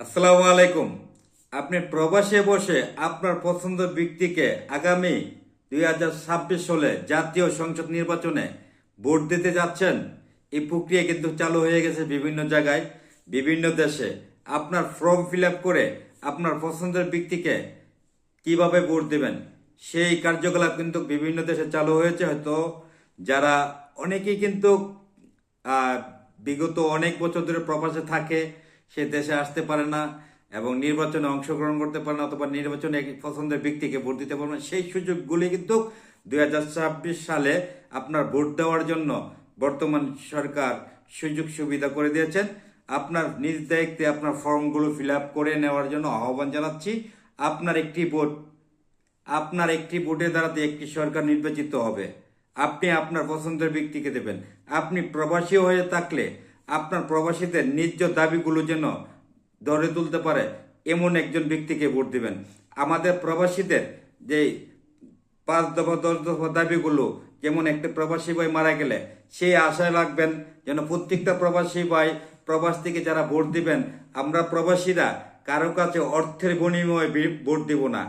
আসসালামু আলাইকুম। আপনি প্রবাসে বসে আপনার পছন্দের ব্যক্তিকে আগামী দুই হাজার ছাব্বিশ সালে জাতীয় সংসদ নির্বাচনে ভোট দিতে যাচ্ছেন, এই প্রক্রিয়া কিন্তু চালু হয়ে গেছে বিভিন্ন জায়গায়, বিভিন্ন দেশে। আপনার ফর্ম ফিল করে আপনার পছন্দের ব্যক্তিকে কীভাবে ভোট দেবেন, সেই কার্যকলাপ কিন্তু বিভিন্ন দেশে চালু হয়েছে। হয়তো যারা অনেকেই কিন্তু বিগত অনেক বছর ধরে প্রবাসে থাকে সে দেশে আসতে পারে না এবং নির্বাচনে অংশগ্রহণ করতে পারে না অথবা নির্বাচনে পছন্দের ব্যক্তিকে ভোট দিতে পারে না। সেই সুযোগগুলি কিন্তু দু হাজার ছাব্বিশ সালে আপনার ভোট দেওয়ার জন্য বর্তমান সরকার সুযোগ সুবিধা করে দিয়েছেন। আপনার নিজ দায়িত্বে আপনার ফর্মগুলো ফিল আপ করে নেওয়ার জন্য আহ্বান জানাচ্ছি। আপনার একটি ভোট, আপনার একটি ভোটের দ্বারাতে একটি সরকার নির্বাচিত হবে। আপনি আপনার পছন্দের ব্যক্তিকে দেবেন। আপনি প্রবাসী হয়ে থাকলে আপনার প্রবাসীদের ন্যায্য দাবিগুলো যেন ধরে তুলতে পারে, এমন একজন ব্যক্তিকে ভোট দিবেন। আমাদের প্রবাসীদের যে পাঁচ দফা, দশ দফা দাবিগুলো, যেমন একটা প্রবাসী ভাই মারা গেলে সেই আশায় রাখবেন যেন প্রত্যেকটা প্রবাসী ভাই প্রবাস থেকে যারা ভোট দিবেন, আমরা প্রবাসীরা কারও কাছে অর্থের বিনিময়ে ভোট দিব না।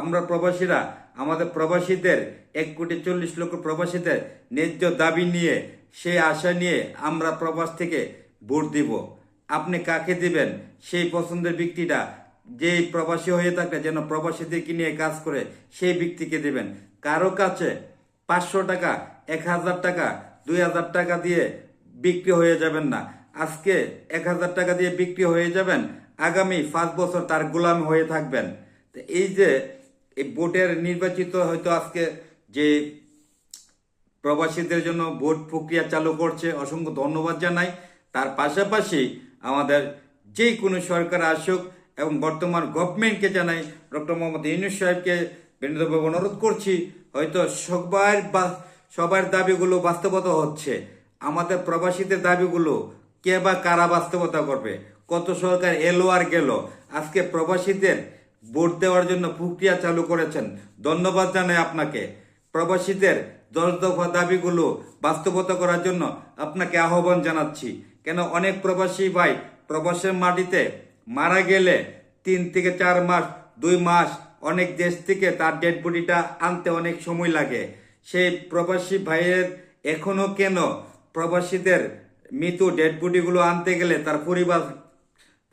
আমরা প্রবাসীরা, আমাদের প্রবাসীদের এক কোটি চল্লিশ লক্ষ প্রবাসীদের ন্যায্য দাবি নিয়ে সেই আশা নিয়ে আমরা প্রবাস থেকে ভোট দিব। আপনি কাকে দিবেন? সেই পছন্দের ব্যক্তিটা, যেই প্রবাসী হয়ে থাকলে যেন প্রবাসীদেরকে নিয়ে কাজ করে, সেই ব্যক্তিকে দেবেন। কারও কাছে পাঁচশো টাকা, এক হাজার টাকা, দুই হাজার টাকা দিয়ে বিক্রি হয়ে যাবেন না। আজকে এক হাজার টাকা দিয়ে বিক্রি হয়ে যাবেন, আগামী পাঁচ বছর তার গোলাম হয়ে থাকবেন। এই যে এই ভোটের নির্বাচিত হয়তো আজকে যে প্রবাসীদের জন্য ভোট প্রক্রিয়া চালু করছে। অসংখ্য ধন্যবাদ জানাই। তার পাশাপাশি আমাদের যে কোনো সরকার আসুক এবং বর্তমান গভর্নমেন্টকে জানাই, ডক্টর মোহাম্মদ ইউনুস সাহেবকে বিনোদভাবে অনুরোধ করছি, হয়তো সবার বা- সবার দাবিগুলো বাস্তবতা হচ্ছে। আমাদের প্রবাসীদের দাবিগুলো কে বা কারা বাস্তবতা করবে? কত সরকার এলো আর গেল? আজকে প্রবাসীদের ভোট দেওয়ার জন্য প্রক্রিয়া চালু করেছেন। ধন্যবাদ জানাই আপনাকে। প্রবাসীদের দশ দফা দাবিগুলো বাস্তবতা করার জন্য আপনাকে আহ্বান জানাচ্ছি। কেন অনেক প্রবাসী ভাই প্রবাসের মাটিতে মারা গেলে তিন থেকে চার মাস, দুই মাস অনেক দেশ থেকে তার ডেড বডিটা আনতে অনেক সময় লাগে। সেই প্রবাসী ভাইয়ের এখনও কেন প্রবাসীদের মৃত ডেড বডিগুলো আনতে গেলে তার পরিবার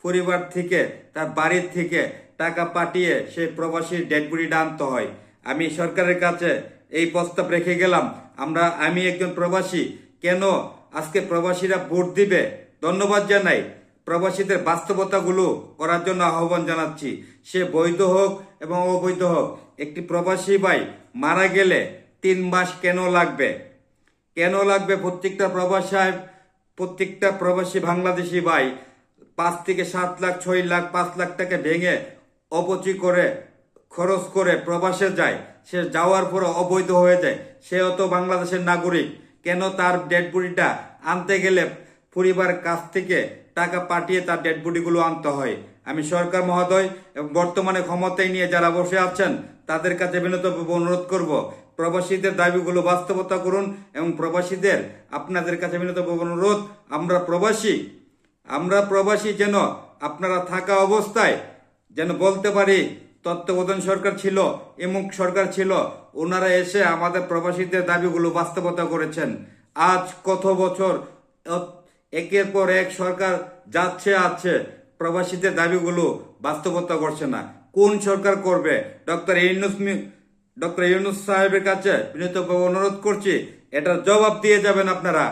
পরিবার থেকে, তার বাড়ির থেকে টাকা পাঠিয়ে সেই প্রবাসীর ডেড বডিটা আনতে হয়? আমি সরকারের কাছে এই প্রস্তাব রেখে গেলাম। আমরা, আমি একজন প্রবাসী, কেন আজকে প্রবাসীরা ভোট দিবে? ধন্যবাদ জানাই। প্রবাসীদের বাস্তবতাগুলো করার জন্য আহ্বান জানাচ্ছি। সে বৈধ হোক এবং অবৈধ হোক, একটি প্রবাসী ভাই মারা গেলে তিন মাস কেন লাগবে? কেন লাগবে প্রত্যেকটা প্রবাসী প্রত্যেকটা প্রবাসী বাংলাদেশি ভাই পাঁচ থেকে সাত লাখ, ছয় লাখ, পাঁচ লাখ টাকা ভেঙে অপচয় করে, খরচ করে প্রবাসে যায়? সে যাওয়ার পরে অবৈধ হয়ে যায়। সেও তো বাংলাদেশের নাগরিক। কেন তার ডেড বডিটা আনতে গেলে পরিবার কাছ থেকে টাকা পাঠিয়ে তার ডেড বডিগুলো আনতে হয়? আমি সরকার মহোদয় বর্তমানে ক্ষমতায় নিয়ে যারা বসে আছেন, তাদের কাছে বিনত অনুরোধ করব, প্রবাসীদের দাবিগুলো বাস্তবতা করুন এবং প্রবাসীদের আপনাদের কাছে বিনত অনুরোধ, আমরা প্রবাসী। আমরা প্রবাসী যেন আপনারা থাকা অবস্থায় যেন বলতে পারি তত্ত্বাবধান সরকার ছিল এমুক সরকার ছিল, ওনারা এসে আমাদের প্রবাসীদের দাবিগুলো বাস্তবতা করেছেন। আজ কত বছর একের পর এক সরকার যাচ্ছে আছে, প্রবাসীদের দাবিগুলো বাস্তবতা করছে না। কোন সরকার করবে? ডক্টর ইউনুস ডক্টর ইউনুস সাহেবের কাছে বিনীতভাবে অনুরোধ করছি, এটার জবাব দিয়ে যাবেন আপনারা।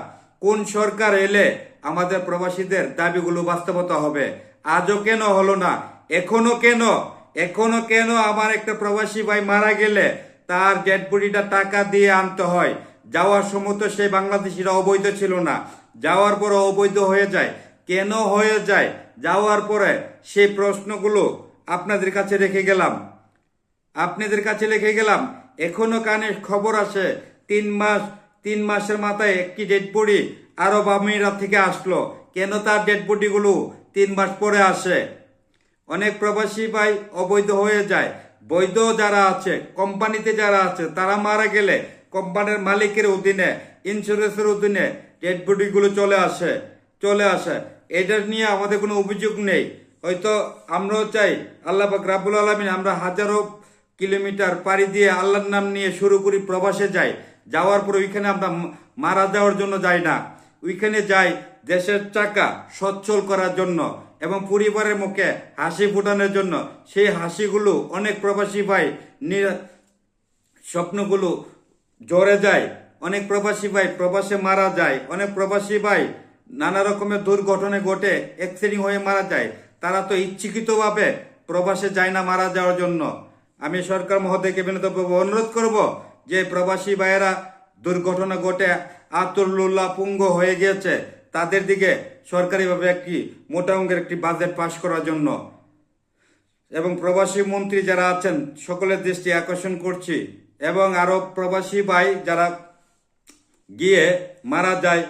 কোন সরকার এলে আমাদের প্রবাসীদের দাবিগুলো বাস্তবতা হবে? আজও কেন হলো না? এখনও কেন এখনও কেন আমার একটা প্রবাসী ভাই মারা গেলে তার ডেড বডিটা টাকা দিয়ে আনতে হয়? যাওয়ার সময় তো সেই বাংলাদেশিরা অবৈধ ছিল না। যাওয়ার পরে অবৈধ হয়ে যায়। কেন হয়ে যায়? যাওয়ার পরে সেই প্রশ্নগুলো আপনাদের কাছে রেখে গেলাম। আপনাদের কাছে রেখে গেলাম। এখনও কানে খবর আসে, তিন মাস, তিন মাসের মাথায় একটি ডেড বডি আরব আমিরাত থেকে আসলো। কেন তার ডেড বডিগুলো তিন মাস পরে আসে? অনেক প্রবাসী ভাই অবৈধ হয়ে যায়। বৈধ যারা আছে, কোম্পানিতে যারা আছে, তারা মারা গেলে কোম্পানির মালিকের অধীনে ইন্স্যুরেন্সের অধীনে ডেড বডিগুলো চলে আসে চলে আসে। এটা নিয়ে আমাদের কোনো অভিযোগ নেই। হয়তো আমরাও চাই, আল্লাহ পাক রাব্বুল আলমিন আমরা হাজারো কিলোমিটার পাড়ি দিয়ে আল্লাহর নাম নিয়ে শুরু করি, প্রবাসে যাই। যাওয়ার পর ওইখানে আমরা মারা যাওয়ার জন্য যাই না। ওইখানে যাই দেশের টাকা সচ্ছল করার জন্য। এবং পরিবারের মুখে হাসি ফুটানোর জন্য সেই হাসিগুলো অনেক প্রবাসী ভাই স্বপ্নগুলো জ্বরে যায়। অনেক প্রবাসী ভাই প্রবাসে মারা যায়। অনেক প্রবাসী ভাই নানা রকমের দুর্ঘটনা ঘটে অ্যাক্সিডেন্ট হয়ে মারা যায়। তারা তো ইচ্ছাকৃতভাবে প্রবাসে যায় না মারা যাওয়ার জন্য। আমি সরকার মহোদয়কে বিনীতভাবে অনুরোধ করব যে প্রবাসী ভাইয়েরা দুর্ঘটনা ঘটে, আতুল্লাহ পুঙ্গ হয়ে গিয়েছে। তাদের দিকে সরকারিভাবে একটি মোটা অঙ্কের একটি বাজেট পাশ করার জন্য। এবং প্রবাসী মন্ত্রী যারা আছেন, সকলের দৃষ্টি আকর্ষণ করছি। এবং আরও প্রবাসী ভাই যারা গিয়ে মারা যায়,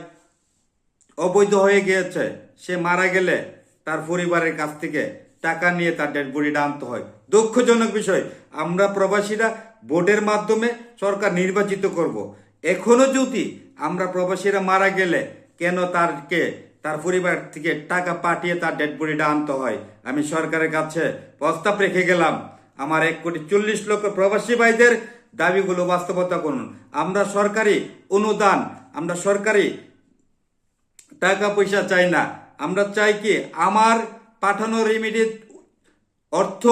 অবৈধ হয়ে গিয়েছে, সে মারা গেলে তার পরিবারের কাছ থেকে টাকা নিয়ে তার ডেড বডিটা আনতে হয়। দুঃখজনক বিষয়, আমরা প্রবাসীরা বোর্ডের মাধ্যমে সরকার নির্বাচিত করব। এখনও যদি আমরা প্রবাসীরা মারা গেলে কেন তারকে, তার পরিবার থেকে টাকা পাঠিয়ে তার ডেড বডিটা আনতে হয়? আমি সরকারের কাছে প্রস্তাব রেখে গেলাম। আমার এক কোটি চল্লিশ লক্ষ প্রবাসী ভাইদের দাবিগুলো বাস্তবতা করুন। আমরা সরকারি অনুদান, আমরা সরকারি টাকা পয়সা চাই না। আমরা চাই কি আমার পাঠানো রিমিডিট অর্থ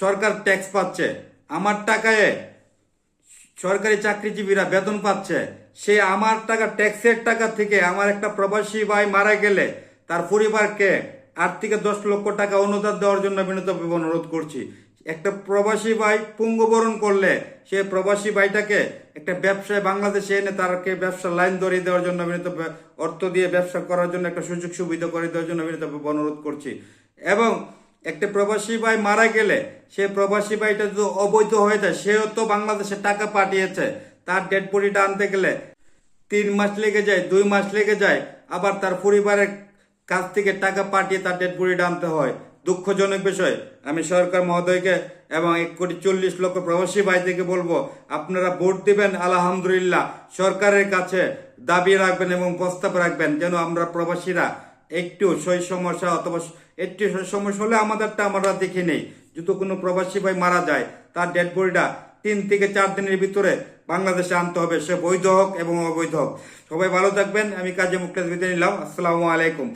সরকার ট্যাক্স পাচ্ছে। আমার টাকায় সরকারি চাকরিজীবীরা বেতন পাচ্ছে। সে আমার টাকা, ট্যাক্সের টাকা থেকে আমার একটা প্রবাসী ভাই মারা গেলে তার পরিবারকে আট থেকে দশ লক্ষ টাকা অনুদান দেওয়ার জন্য বিনীতভাবে অনুরোধ করছি। একটা প্রবাসী ভাই পুঙ্গবরণ করলে সে প্রবাসী ভাইটাকে একটা ব্যবসায় বাংলাদেশে এনে তারকে ব্যবসা লাইন ধরিয়ে দেওয়ার জন্য বিনীত অর্থ দিয়ে ব্যবসা করার জন্য একটা সুযোগ সুবিধা করে দেওয়ার জন্য বিনীতভাবে অনুরোধ করছি। এবং একটা প্রবাসী ভাই মারা গেলে সে প্রবাসী ভাইটা যদি অবৈধ হয়ে যায়, সেও তো বাংলাদেশে টাকা পাঠিয়েছে। তার ডেড বডিটা আনতে গেলে তিন মাস লেগে যায়, দুই মাস লেগে যায়, আবার তার পরিবারের কাছ থেকে টাকা পাঠিয়ে তার ডেড বডিটা আনতে হয়। দুঃখজনক বিষয়। আমি সরকার মহোদয়কে এবং এক কোটি চল্লিশ লক্ষ প্রবাসী ভাই থেকে বলব, আপনারা ভোট দিবেন, আলহামদুলিল্লাহ। সরকারের কাছে দাবি রাখবেন এবং প্রস্তাব রাখবেন যেন আমরা প্রবাসীরা একটু সই সমস্যা অথবা একটু সমস্যা হলে আমাদেরটা আমরা দেখে নেই। যদি কোনো প্রবাসী ভাই মারা যায়, তার ডেড বডিটা তিন থেকে চার দিনের ভিতরে বাংলাদেশে আনতে হবে, সে বৈধ হোক এবং অবৈধ হোক। সবাই ভালো থাকবেন, আমি কাজে মুক্তাজ বিদায় নিলাম। আসসালামু আলাইকুম।